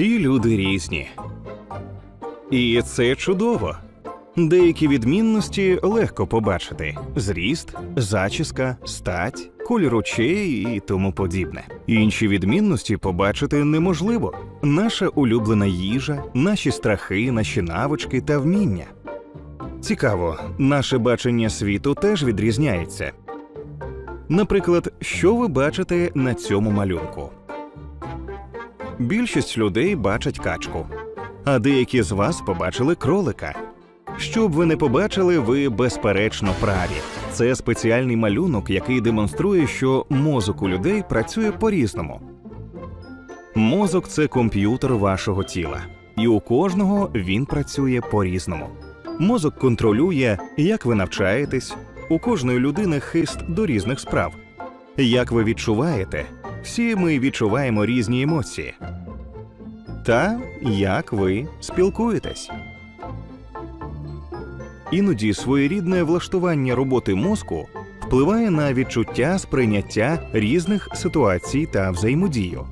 Всі люди різні. І це чудово. Деякі відмінності легко побачити: зріст, зачіска, стать, колір очей і тому подібне. Інші відмінності побачити неможливо. Наша улюблена їжа, наші страхи, наші навички та вміння. Цікаво, наше бачення світу теж відрізняється. Наприклад, що ви бачите на цьому малюнку? Більшість людей бачать качку, а деякі з вас побачили кролика. Що б ви не побачили, ви безперечно праві. Це спеціальний малюнок, який демонструє, що мозок у людей працює по-різному. Мозок це комп'ютер вашого тіла, і у кожного він працює по-різному. Мозок контролює, як ви навчаєтесь, у кожної людини хист до різних справ. Як ви відчуваєте, всі ми відчуваємо різні емоції. Та як ви спілкуєтесь. Іноді своєрідне влаштування роботи мозку впливає на відчуття сприйняття різних ситуацій та взаємодію.